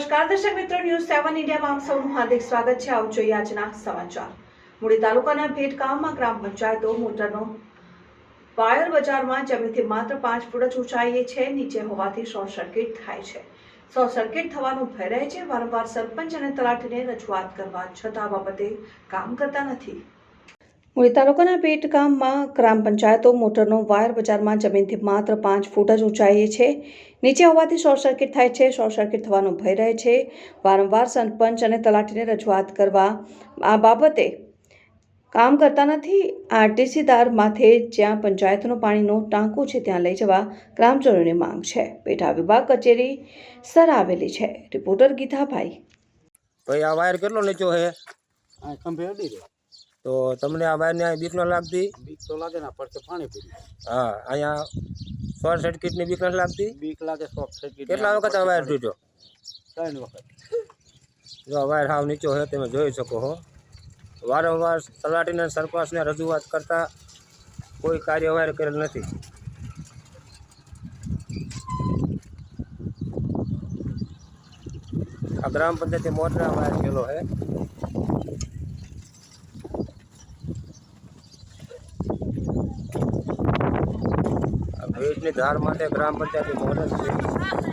સેવન ઇન્ડિયામાં આપ સૌનું હાર્દિક સ્વાગત છે. આવું જોઈએ આજના સમાચાર. મૂડી તાલુકાના ભેટ ગામમાં ગ્રામ પંચાયતો મોટરનો વાયર બજારમાં જમીનથી માત્ર પાંચ ફૂટ જ ઊંચાઈએ છે. નીચે હોવાથી શોર્ટ સર્કિટ થાય છે. શોર્ટ સર્કિટ થવાનું ભય રહે છે. વારંવાર સરપંચ અને તલાટીને રજૂઆત કરવા છતાં બાબતે કામ કરતા નથી. મૂળી તાલુકાના પેટ ગામમાં ગ્રામ પંચાયતો મોટરનો વાયર બજારમાં જમીનથી માત્ર પાંચ ફૂટ જ ઊંચાઈએ છે. નીચે હોવાથી શોર્ટ સર્કિટ થાય છે. શોર્ટ સર્કિટ થવાનો ભય રહે છે. વારંવાર સરપંચ અને તલાટીને રજૂઆત કરવા આ બાબતે કામ કરતા નથી. આરટીસીદાર માથે જ્યાં પંચાયતનું પાણીનું ટાંકો છે ત્યાં લઈ જવા ગ્રામજનોની માંગ છે. પેટા વિભાગ કચેરી સર આવેલી છે. રિપોર્ટર ગીતાભાઈ. ભાઈ આ વાયર કેટલો નીચો છે? આ ખંભે અડી રહ્યો. તો તમને આ વાયરને અહીં બીક ન લાગતી? બીક તો લાગે ના પડશે પાણી પીરી હા અહીંયા શોર્ટ સર્કિટની બીક નથી લાગતી? બીક લાગે શોર્ટ સર્કિટ કેટલા વખત આ વાયર તૂટ્યો? ત્રણ વખત. જો વાયર હાવ નીચો છે તમે જોઈ શકો છો વારંવાર તલાટીને સરપંચને રજૂઆત કરતા કોઈ કાર્યવાહી કરેલ નથી. આ ગ્રામ પંચાયતી મોટરા વાયર ગયેલો છે. આ ધાર માટે ગ્રામ પંચાયતની મોટર છે.